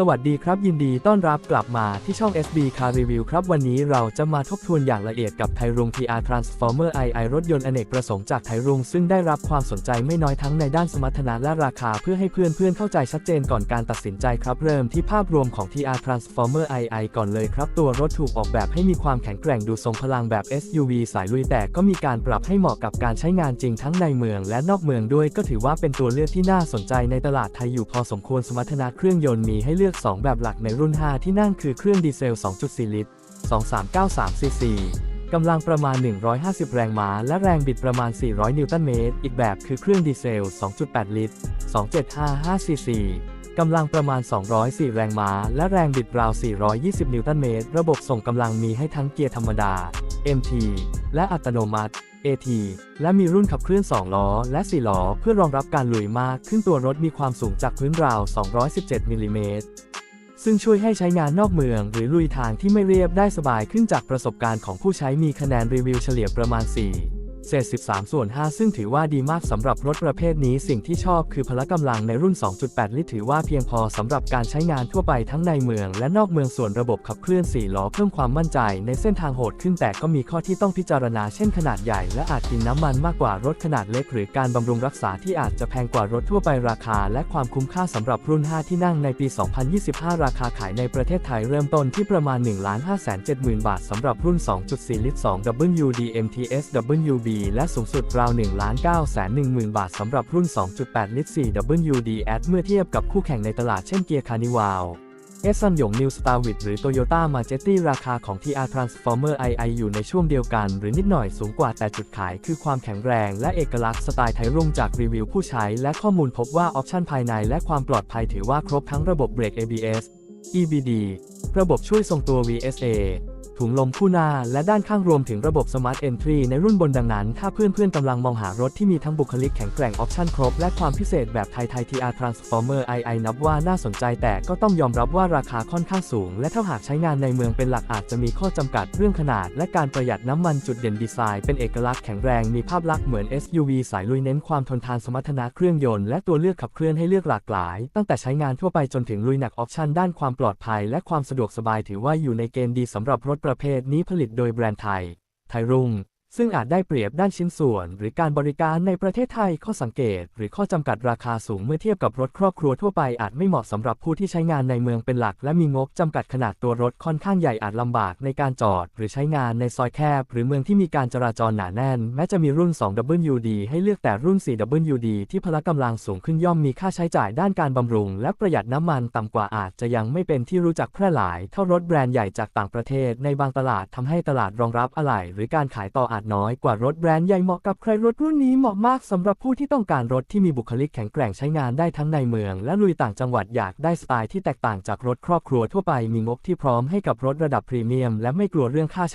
สวัสดีครับยินดีต้อนรับกลับมาที่ช่อง SB Car Review ครับ วันนี้เราจะมาทบทวนอย่างละเอียดกับไทรุง TR Transformer II รถยนต์อเนกประสงค์จากไทรุงซึ่งได้รับความสนใจไม่น้อยทั้งในด้านสมรรถนะและราคาเพื่อให้เพื่อนๆเข้าใจชัดเจนก่อนการตัดสินใจครับ เริ่มที่ภาพรวมของ TR Transformer II ก่อนเลยครับ ตัวรถถูกออกแบบให้มีความแข็งแกร่งดูทรงพลังแบบ SUV สายลุยแต่ก็มีการปรับให้เหมาะกับการใช้งานจริงทั้งในเมือง และนอกเมืองด้วยก็ถือว่าเป็นตัวเลือกที่น่าสนใจในตลาดไทยอยู่พอสมควรสมรรถนะเครื่องยนต์มีให้เลือกือก 2 แบบหลักในรุ่น 5 ที่นั่งคือเครื่องดีเซล 2.4 ลิตร 2393 ซีซี กำลังประมาณ 150 แรงม้า และแรงบิดประมาณ 400 นิวตันเมตร อีกแบบคือเครื่องดีเซล 2.8 ลิตร 2755 ซีซี กำลังประมาณ 204 แรงม้า และแรงบิดราว 420 นิวตันเมตร ระบบส่งกำลังมีให้ทั้งเกียร์ธรรมดา MT และอัตโนมัติ AT และมีรุ่นขับเคลื่อน 2 ล้อ และ 4 ล้อ เพื่อรองรับการลุยมากขึ้นตัวรถมีความสูงจากพื้นราว 217มิลลิเมตรซึ่งช่วยให้ใช้งานนอกเมือง หรือลุยทางที่ไม่เรียบได้สบายขึ้นจากประสบการณ์ของผู้ใช้มีคะแนนรีวิวเฉลี่ยประมาณ 4 เศษ 13 ส่วน 5 ซึ่งถือว่าดีมากสำหรับรถประเภทนี้สิ่งที่ชอบคือพละกำลังในรุ่น 2.8 ลิตรถือว่าเพียงพอสำหรับการใช้งานทั่วไปทั้งในเมืองและนอกเมืองส่วนระบบขับเคลื่อน 4 ล้อเพิ่มความมั่นใจในเส้นทางโหดขึ้นแต่ก็มีข้อที่ต้องพิจารณาเช่นขนาดใหญ่และอาจกินน้ำมันมากกว่ารถขนาดเล็ก หรือการบำรุงรักษาที่อาจจะแพงกว่ารถทั่วไปราคา และความคุ้มค่าสำหรับรุ่น 5 ที่นั่งในปี 2025 ราคาขายในประเทศไทยเริ่มต้นที่ประมาณ 1 5 7 0 0 0 0 บาทสำหรับรุ่น 2.4 ลิตร 2 WD MTS WB และสูงสุดราว1 9 1 0 0 0 0 บาทสำหรับรุ่น 2.8 ลิตร 4 WD Ad เมื่อเทียบกับคู่แข่งในตลาดเช่นเกียร์คานิวาลเอสซันหยงนิวสตาร์วิดหรือ Toyota m a j e t i ราคาของ TR Transformer II อยู่ในช่วงเดียวกัน หรือนิดหน่อยสูงกว่าแต่จุดขายคือความแข็งแรงและเอกลักษณ์สไตล์ไทยรุ่งจากรีวิวผู้ใช้ และข้อมูลพบว่าออปชันภายในและความปลอดภัยถือว่าครบทั้งระบบเบรก ABS EBD ระบบช่วยทรงตัว VSA ถุงลมคู่หน้าและด้านข้างรวมถึงระบบ Smart Entry ในรุ่นบนดังนั้น ถ้าเพื่อนๆกำลังมองหารถที่มีทั้งบุคลิกแข็งแกร่งออปชั่นครบ และความพิเศษแบบไทยไทย TR Transformer II นับว่าน่าสนใจแต่ก็ต้องยอมรับว่าราคาค่อนข้างสูง และถ้าหากใช้งานในเมืองเป็นหลักอาจจะมีข้อจำกัดเรื่องขนาด และการประหยัดน้ำมันจุดเด่นดีไซน์เป็นเอกลักษณ์แข็งแรงมีภาพลักษณ์เหมือน SUV สายลุยเน้นความทนทานสมรรถนะเครื่องยนต์และตัวเลือกขับเคลื่อนให้เลือกหลากหลาย ตั้งแต่ใช้งานทั่วไปจนถึงลุยหนักออปชันด้านความปลอดภัย และความสะดวกสบายถือว่าอยู่ในเกณฑ์ดีสำหรับรถประเภทนี้ผลิตโดยแบรนด์ไทย ไทยรุ่ง ซึ่งอาจได้เปรียบด้านชิ้นส่วน หรือการบริการในประเทศไทยข้อสังเกต หรือข้อจำกัดราคาสูงเมื่อเทียบกับรถครอบครัวทั่วไปอาจไม่เหมาะสำหรับผู้ที่ใช้งานในเมืองเป็นหลัก และมีงบจำกัดขนาดตัวรถค่อนข้างใหญ่อาจลำบากในการจอด หรือใช้งานในซอยแคบ หรือเมืองที่มีการจราจรหนาแน่น แม้จะมีรุ่น 2WD ให้เลือกแต่รุ่น 4WD ที่พละกำลังสูงขึ้นย่อมมีค่าใช้จ่ายด้านการบำรุง และประหยัดน้ำมันต่ำกว่าอาจจะยังไม่เป็นที่รู้จักแพร่หลายเท่ารถแบรนด์ใหญ่จากต่างประเทศ ในบางตลาดทำให้ตลาดรองรับอะไหล่หรือการขายต่ออาจน้อยกว่ารถแบรนด์ใหญ่เหมาะกับใครรถรุ่นนี้เหมาะมากสำหรับผู้ที่ต้องการรถที่มีบุคลิกแข็งแกร่งใช้งานได้ทั้งในเมือง และลุยต่างจังหวัดอยากได้สไตล์ที่แตกต่างจากรถครอบครัวทั่วไปมีงบที่พร้อมให้กับรถระดับพรีเมียม และไม่กลัวเรื่องค่าใช้